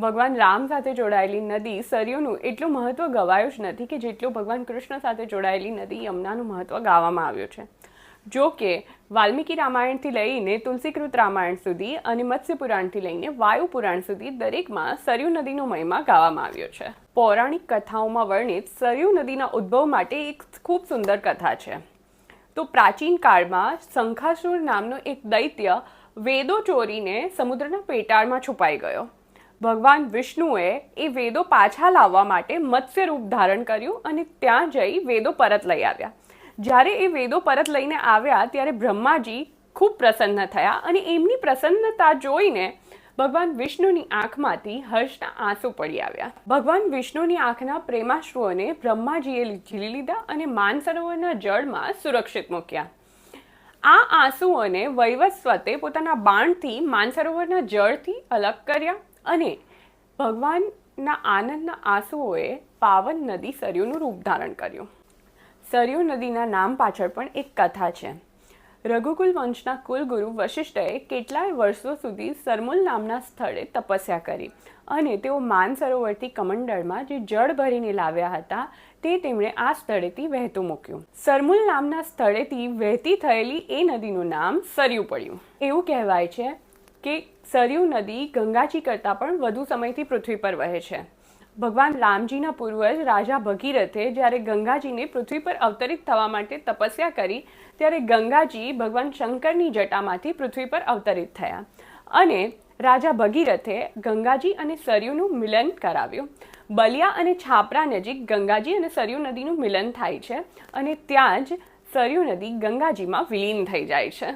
ભગવાન રામ સાથે જોડાયેલી નદી, સરયુનું એટલું મહત્વ ગવાયું જ નથી કે જેટલું ભગવાન કૃષ્ણ સાથે જોડાયેલી નદી યમુનાનું મહત્વ ગાવામાં આવ્યું છે. જો કે, વાલ્મીકી રામાયણથી લઈને તુલસીકૃત રામાયણ સુધી અને મત્સ્ય પુરાણથી લઈને વાયુ પુરાણ સુધી દરેકમાં સરયુ નદીનો મહિમા ગાવામાં આવ્યો છે. પૌરાણિક કથાઓમાં વર્ણિત સરયુ નદીના ઉદ્ભવ માટે એક ખૂબ સુંદર કથા છે. તો પ્રાચીન કાળમાં શંખાસુર નામનો એક દૈત્ય વેદો ચોરીને સમુદ્રના પેટાળમાં છુપાઈ ગયો. ભગવાન વિષ્ણુએ એ વેદો પાછા લાવવા માટે મત્સ્ય રૂપ ધારણ કર્યું અને ત્યાં જઈ વેદો પરત લઈ આવ્યા. જ્યારે એ વેદો પરત લઈને આવ્યા ત્યારે બ્રહ્માજી ખૂબ પ્રસન્ન થયા અને એમની પ્રસન્નતા જોઈને ભગવાન વિષ્ણુની આંખમાંથી હર્ષના આંસુ પડી આવ્યા. ભગવાન વિષ્ણુની આંખના પ્રેમાશ્રુઓને બ્રહ્માજીએ ઝીલી લીધા અને માનસરોવરના જળમાં સુરક્ષિત મૂક્યા. આ આંસુઓને વૈવસ્વતે પોતાના બાણથી, માનસરોવરના જળથી અલગ કર્યા. અને ભગવાનના આનંદના આંસુઓએ પાવન નદી સરયુનું રૂપ ધારણ કર્યું. સરયુ નદીના નામ પાછળ પણ એક કથા છે. રઘુકુલ વંશના કુલગુરુ વશિષ્ઠએ કેટલાય વર્ષો સુધી સરમુલ નામના સ્થળે તપસ્યા કરી અને તેઓ માનસરોવરથી કમંડળમાં જે જળ ભરીને લાવ્યા હતા તે તેમણે આ સ્થળેથી વહેતું મૂક્યું. સરમુલ નામના સ્થળેથી વહેતી થયેલી એ નદીનું નામ સરયુ પડ્યું. એવું કહેવાય છે કે સરયુ નદી ગંગાજી કરતાં પણ વધુ સમયથી પૃથ્વી પર વહે છે. ભગવાન રામજીના પૂર્વજ રાજા ભગીરથે જ્યારે ગંગાજીને પૃથ્વી પર અવતરિત થવા માટે તપસ્યા કરી, ત્યારે ગંગાજી ભગવાન શંકરની જટામાંથી પૃથ્વી પર અવતરિત થયા અને રાજા ભગીરથે ગંગાજી અને સરયુનું મિલન કરાવ્યું. બલિયા અને છાપરા નજીક ગંગાજી અને સરયુ નદીનું મિલન થાય છે અને ત્યાં જ સરયુ નદી ગંગાજીમાં વિલીન થઈ જાય છે.